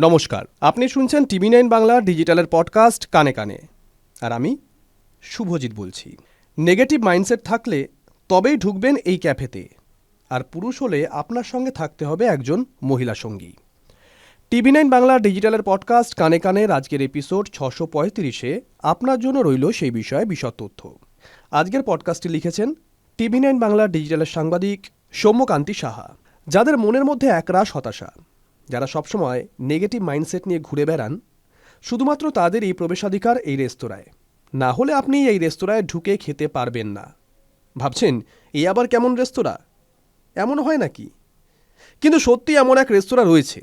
নমস্কার, আপনি শুনছেন টিভি নাইন বাংলা ডিজিটালের পডকাস্ট কানে কানে। আর আমি শুভজিৎ বলছি। নেগেটিভ মাইন্ডসেট থাকলে তবেই ঢুকবেন এই ক্যাফেতে। আর পুরুষ হলে আপনার সঙ্গে থাকতে হবে একজন মহিলা সঙ্গী। টিভি নাইন বাংলা ডিজিটালের পডকাস্ট কানে কানের আজকের এপিসোড ছশো পঁয়ত্রিশে আপনার জন্য রইল সেই বিষয়ে বিশদ তথ্য। আজকের পডকাস্টটি লিখেছেন টিভি নাইন বাংলা ডিজিটালের সাংবাদিক সৌম্যকান্তি সাহা, যাদের মনের মধ্যে একরাশ হতাশা। যারা সবসময় নেগেটিভ মাইন্ডসেট নিয়ে ঘুরে বেড়ান, শুধুমাত্র তাদেরই প্রবেশাধিকার এই রেস্তোরাঁয়। না হলে আপনি এই রেস্তোরাঁয় ঢুকে খেতে পারবেন না। ভাবছেন এই আবার কেমন রেস্তোরাঁ? এমন হয় নাকি? কিন্তু সত্যি এমন এক রেস্তোরাঁ রয়েছে,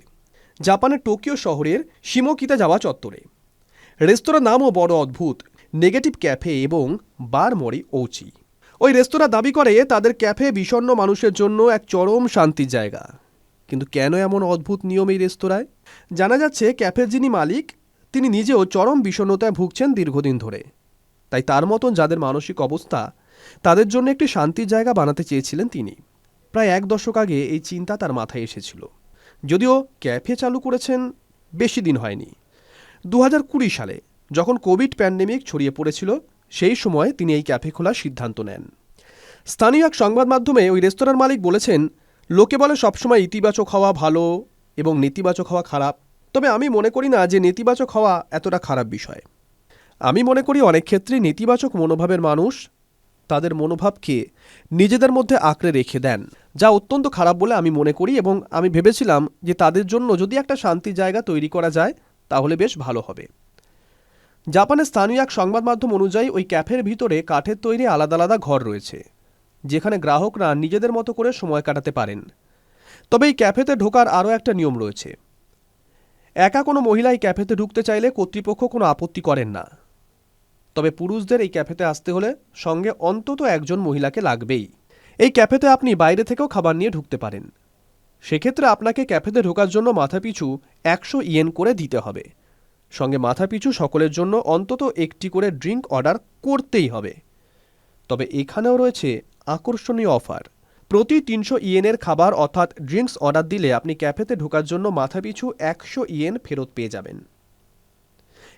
জাপানের টোকিও শহরের শিমোকিতা যাওয়া চত্বরে। রেস্তোরাঁ নামও বড় অদ্ভুত নেগেটিভ ক্যাফে এবং বার মরি ওচি। ওই রেস্তোরাঁ দাবি করে তাদের ক্যাফে বিষণ্ণ মানুষের জন্য এক চরম শান্তির জায়গা। কিন্তু কেন এমন অদ্ভুত নিয়ম এই রেস্তোরাঁয়? জানা যাচ্ছে ক্যাফের যিনি মালিক, তিনি নিজেও চরম বিষণ্ণতায় ভুগছেন দীর্ঘদিন ধরে। তাই তার মতন যাদের মানসিক অবস্থা, তাদের জন্য একটি শান্তির জায়গা বানাতে চেয়েছিলেন তিনি। প্রায় এক দশক আগে এই চিন্তা তার মাথায় এসেছিল। যদিও ক্যাফে চালু করেছেন বেশি দিন হয়নি। দু সালে যখন কোভিড প্যান্ডেমিক ছড়িয়ে পড়েছিল, সেই সময় তিনি এই ক্যাফে খোলার সিদ্ধান্ত নেন। স্থানীয় এক সংবাদ মাধ্যমে ওই রেস্তোরাঁর মালিক বলেছেন লোকে বলে সবসময় ইতিবাচক হওয়া ভালো এবং নেতিবাচক হওয়া খারাপ। তবে আমি মনে করি না যে নেতিবাচক হওয়া এতটা খারাপ বিষয়। আমি মনে করি অনেক ক্ষেত্রে নেতিবাচক মনোভাবের মানুষ তাদের মনোভাবকে নিজেদের মধ্যে আঁকড়ে রেখে দেন, যা অত্যন্ত খারাপ বলে আমি মনে করি এবং আমি ভেবেছিলাম যে তাদের জন্য যদি একটা শান্তির জায়গা তৈরি করা যায়, তাহলে বেশ ভালো হবে। জাপানের স্থানীয় এক সংবাদ মাধ্যম অনুযায়ী ওই ক্যাফের ভিতরে কাঠের তৈরি আলাদা আলাদা ঘর রয়েছে। যেখানে গ্রাহকরা নিজেদের মতো করে সময় কাটাতে পারেন। তবে এই ক্যাফেতে ঢোকার আরও একটা নিয়ম রয়েছে। একা কোনো মহিলা এই ক্যাফেতে ঢুকতে চাইলে কর্তৃপক্ষ কোনো আপত্তি করেন না। তবে পুরুষদের এই ক্যাফেতে আসতে হলে সঙ্গে অন্তত একজন মহিলাকে লাগবেই। এই ক্যাফেতে আপনি বাইরে থেকেও খাবার নিয়ে ঢুকতে পারেন। সেক্ষেত্রে আপনাকে ক্যাফেতে ঢোকার জন্য মাথাপিছু একশো ইয়েন করে দিতে হবে। সঙ্গে মাথাপিছু সকলের জন্য অন্তত একটি করে ড্রিঙ্ক অর্ডার করতেই হবে। তবে এখানেও রয়েছে আকর্ষণীয় অফার। প্রতি তিনশো ইয়েনের খাবার অর্থাৎ ড্রিঙ্কস অর্ডার দিলে আপনি ক্যাফেতে ঢোকার জন্য মাথাপিছু একশো ইয়েন ফেরত পেয়ে যাবেন।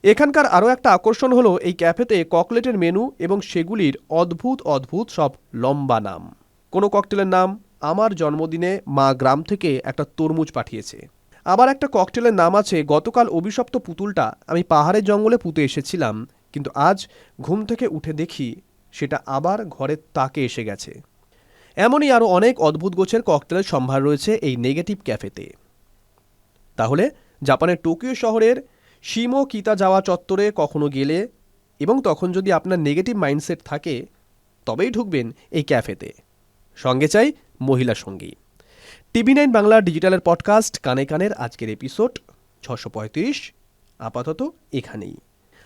এখানকার আরও একটা আকর্ষণ হলো এই ক্যাফেতে ককলেটের মেনু এবং সেগুলির অদ্ভুত অদ্ভুত সব লম্বা নাম। কোনো ককটেলের নাম, আমার জন্মদিনে মা গ্রাম থেকে একটা তরমুজ পাঠিয়েছে। আবার একটা ককটেলের নাম আছে, গতকাল অভিশপ্ত পুতুলটা, আমি পাহাড়ের জঙ্গলে পুঁতে এসেছিলাম, কিন্তু আজ ঘুম থেকে উঠে দেখি সেটা আবার ঘরের তাকে এসে গেছে। এমনই আরও অনেক অদ্ভুত গোছের ককটেলের সম্ভার রয়েছে এই নেগেটিভ ক্যাফেতে। তাহলে জাপানের টোকিও শহরের শিমো কিতা যাওয়া চত্বরে কখনো গেলে এবং তখন যদি আপনার নেগেটিভ মাইন্ডসেট থাকে, তবেই ঢুকবেন এই ক্যাফেতে। সঙ্গে চাই মহিলা সঙ্গী। টিভি নাইন বাংলা ডিজিটালের পডকাস্ট কানে কানের আজকের এপিসোড ছশো আপাতত এখানেই।